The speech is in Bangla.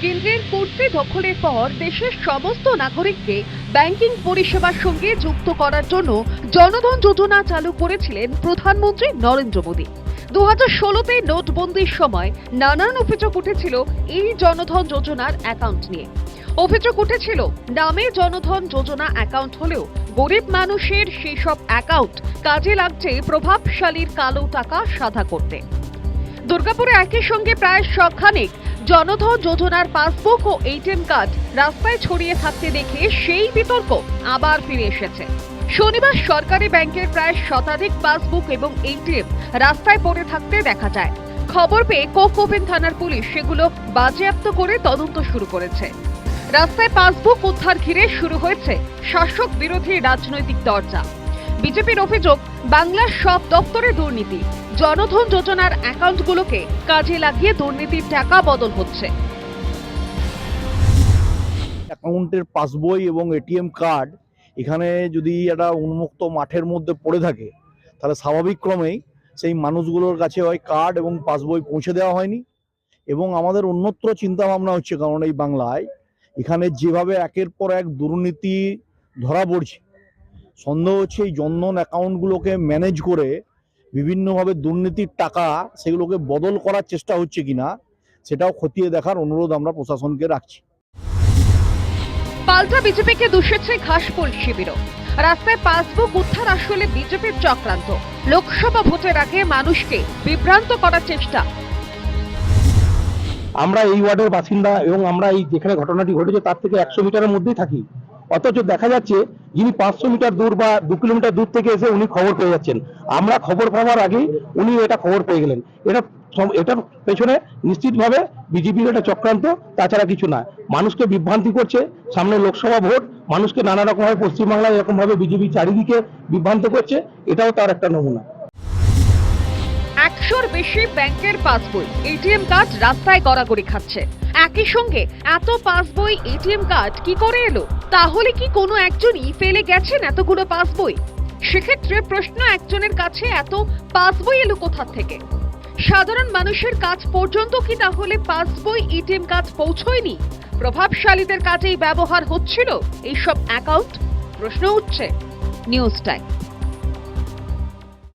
কেন্দ্রের কুর্সি দখলের পর দেশের সমস্ত নাগরিককে ব্যাংকিং পরিষেবার সঙ্গে যুক্ত করার জন্য জনধন যোজনা চালু করেছিলেন প্রধানমন্ত্রী নরেন্দ্র মোদী। দু হাজার ষোলোতে নোটবন্দির সময় নানান অভিযোগ উঠেছিল এই জনধন যোজনার অ্যাকাউন্ট নিয়ে। অভিযোগ উঠেছিল, নামে জনধন যোজনা অ্যাকাউন্ট হলেও গরিব মানুষের সেই সব অ্যাকাউন্ট কাজে লাগছে প্রভাবশালীর কালো টাকা সাদা করতে। দুর্গাপুরে একই সঙ্গে প্রায় সবখানেক জনধন যোজনার পাসবুক ও এটিএম কার্ড রাস্তায় ছড়িয়ে থাকতে দেখে সেই বিতর্ক আবার ফিরে এসেছে। শনিবার সরকারি ব্যাংকের প্রায় শতাধিক পাসবুক এবং এটিএম রাস্তায় পড়ে থাকতে দেখা যায়। খবর পেয়ে কোক ওপেন থানার পুলিশ সেগুলো বাজেয়াপ্ত করে তদন্ত শুরু করেছে। রাস্তায় পাসবুক উদ্ধার ঘিরে শুরু হয়েছে শাসক বিরোধী রাজনৈতিক দরজা। বিজেপির অভিযোগ, বাংলার সব দপ্তরে দুর্নীতি। জনধন যোজনার অ্যাকাউন্টগুলোকে কাজে লাগিয়ে দুর্নীতির টাকা বদল হচ্ছে। অ্যাকাউন্টের পাসবই এবং এটিএম কার্ড এখানে যদি একটা উন্মুক্ত মাঠের মধ্যে পড়ে থাকে, তাহলে স্বাভাবিক ক্রমেই সেই মানুষগুলোর কাছে হয় কার্ড এবং পাসবই পৌঁছে দেওয়া হয়নি। এবং আমাদের অন্যত্র চিন্তা ভাবনা হচ্ছে, কারণ এই বাংলায় এখানে যেভাবে একের পর এক দুর্নীতি ধরা পড়ছে সন্দেহ হচ্ছে এই জনধন অ্যাকাউন্টগুলোকে ম্যানেজ করে বিভিন্নভাবে দুর্নীতির টাকা সেগুলোকে বদল করার চেষ্টা হচ্ছে কিনা সেটাও খতিয়ে দেখার অনুরোধ আমরা প্রশাসনকে রাখছি। পাল্টা বিজেপিকে দূষেছে ঘাসফুল শিবিরও। রাস্তায় পাসবুক উদ্ধার আসলে বিজেপির চক্রান্ত। লোকসভা ভোটের আগে মানুষকে বিভ্রান্ত করার চেষ্টা। আমরা এই ওয়ার্ডের বাসিন্দা এবং আমরা এই যেখানে ঘটনাটি ঘটেছে তার থেকে একশো মিটারের মধ্যেই থাকি। অথচ দেখা যাচ্ছে যিনি পাঁচশো মিটার দূর বা দু কিলোমিটার দূর থেকে এসে উনি খবর পেয়ে যাচ্ছেন। আমরা খবর পাওয়ার আগেই উনি এটা খবর পেয়ে গেলেন। এটা এটার পেছনে নিশ্চিতভাবে বিজেপির একটা চক্রান্ত, তাছাড়া কিছু না। মানুষকে বিভ্রান্তি করছে, সামনে লোকসভা ভোট, মানুষকে নানা রকম ভাবে পশ্চিমবাংলায় এরকম ভাবে বিজেপি চারিদিকে বিভ্রান্ত করছে, এটাও তার একটা নমুনা। একশোর বেশি ব্যাংকের পাসবই, এটিএম কার্ড রাস্তায় গড়াগড়ি খাচ্ছে। একই সঙ্গে এত পাসবই, এটিএম কার্ড কি করে এলো? তাহলে কি কোনো একজনই ফেলে গেছেন এতগুলো পাস বই সেক্ষেত্রে প্রশ্ন একজনের কাছে, এত পাস বই এলো কোথার থেকে? সাধারণ মানুষের কাজ পর্যন্ত কি তাহলে পাস বই এটিএম কাজ পৌঁছয়নি? প্রভাবশালীদের কাজেই ব্যবহার হচ্ছিল এইসব অ্যাকাউন্ট? প্রশ্ন উঠছে। News time.